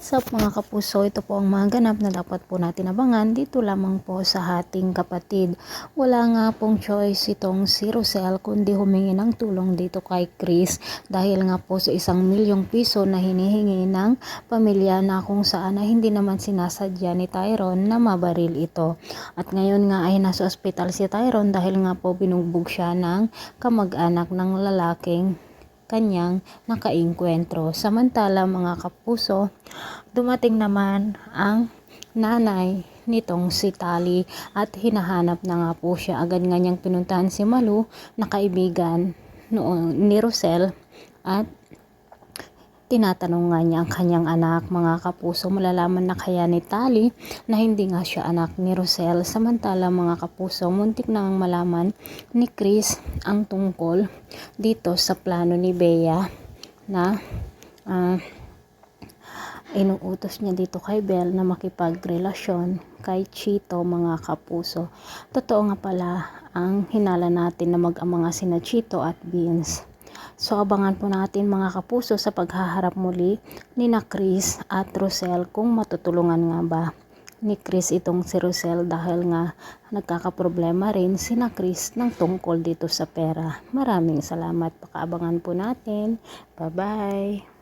Up mga kapuso? Ito po ang mga ganap na dapat po natin abangan dito lamang po sa ating kapatid. Wala nga pong choice itong si Rosel kundi humingi ng tulong dito kay Chris dahil nga po sa isang milyong piso na hinihingi ng pamilya na kung saan na hindi naman sinasadya ni Tyrone na mabaril ito. At ngayon nga ay nasa ospital si Tyrone dahil nga po binugbog siya ng kamag-anak ng lalaking kanyang nakainkwentro. Samantala mga kapuso, dumating naman ang nanay nitong si Tali at hinahanap na nga po siya. Agad nga niyang pinuntahan si Malu na kaibigan noon ni Rosel at tinatanong nga niya ang kanyang anak, mga kapuso, malalaman na kaya ni Tali na hindi nga siya anak ni Rosel. Samantala mga kapuso, muntik na ngang malaman ni Chris ang tungkol dito sa plano ni Bea na ah, inuutos niya dito kay Belle na makipagrelasyon kay Chito mga kapuso. Totoo nga pala ang hinala natin na mag-ama nga sina Chito at Beans. So abangan po natin mga kapuso sa paghaharap muli ni na Chris at Rosel kung matutulungan nga ba ni Chris itong si Rosel dahil nga nagkakaproblema rin si na Chris ng tungkol dito sa pera. Maraming salamat. Pakaabangan po natin. Bye-bye.